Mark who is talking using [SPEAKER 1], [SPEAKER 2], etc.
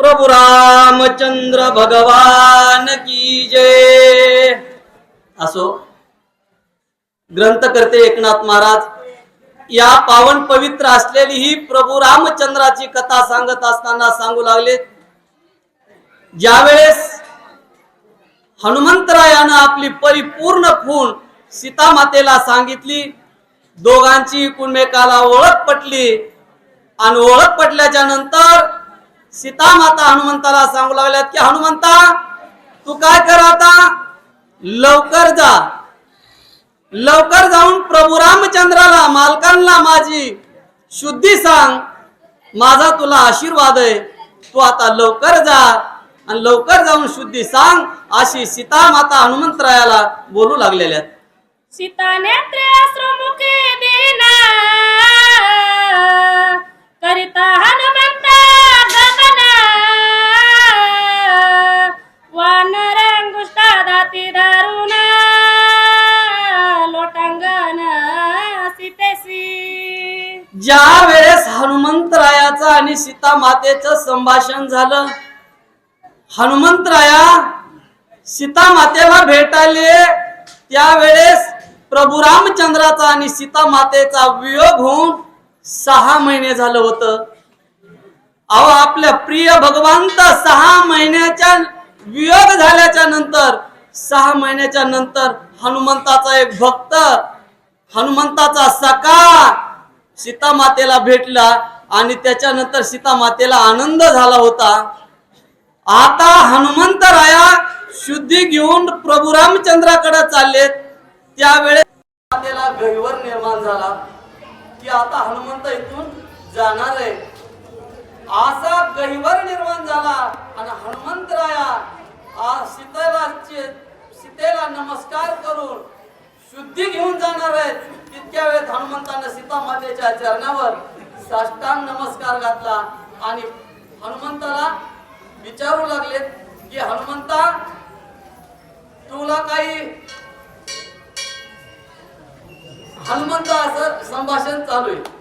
[SPEAKER 1] प्रभु रामचंद्र भगवान की जय. असो ग्रंथकर्ते एकनाथ महाराज या पावन पवित्र असलेली ही प्रभू रामचंद्राची कथा सांगत असताना सांगू लागले ज्यावेळेस हनुमंतरायानं आपली परिपूर्ण खूण सीतामातेला सांगितली दोघांची एकमेकाला ओळख पटली आणि ओळख पटल्याच्या नंतर सीतामाता हनुमंताला सांगू लागल्यात की हनुमंता तू काय कर आता? लवकर जा. लवकर जाऊन प्रभू रामचंद्राला मालकांना माझी शुद्धी सांग. माझा तुला आशीर्वाद आहे. तू आता लवकर जा आणि लवकर जाऊन शुद्धी सांग अशी सीता माता हनुमंतरायाला बोलू लागलेल्या आहेत.
[SPEAKER 2] सीता हनुमंत अश्रुमुखी दाती धरून लोटांगण सीतेसी।
[SPEAKER 1] ज्या वेळेस हनुमंतरायाचं आणि सीता मातेचं संभाषण झालं हनुमंतराया सीता मातेला भेटायले त्यावेळेस प्रभू रामचंद्राचा आणि सीता मातेचा वियोग होऊन सहा महिने झालं होतं. अहो आपल्या प्रिय भगवंत सहा महिन्याच्या वियोग झाल्याच्यानंतर सहा महिन्याच्या नंतर हनुमंताचा एक भक्त हनुमंताचा सका सीता मातेला भेटला आणि त्याच्यानंतर सीता मातेला आनंद झाला होता. आता हनुमंत राया शुद्धी घेऊन प्रभू रामचंद्राकडे चाललेत. त्यावेळेस मातेला गैवर निर्माण झाला. की आता हनुमंत इथून जाणार आहे. असा गहिवर निर्माण झाला आणि हनुमंतराया सीतेला सीतेला नमस्कार करून शुद्धी घेऊन जाणार आहेत. तितक्या वेळेत हनुमंतानं सीता मातेच्या चरणावर साष्टांग नमस्कार घातला आणि हनुमंताला विचारू लागलेत की हनुमंता तुला काही हनुमंत असं संभाषण चालू आहे.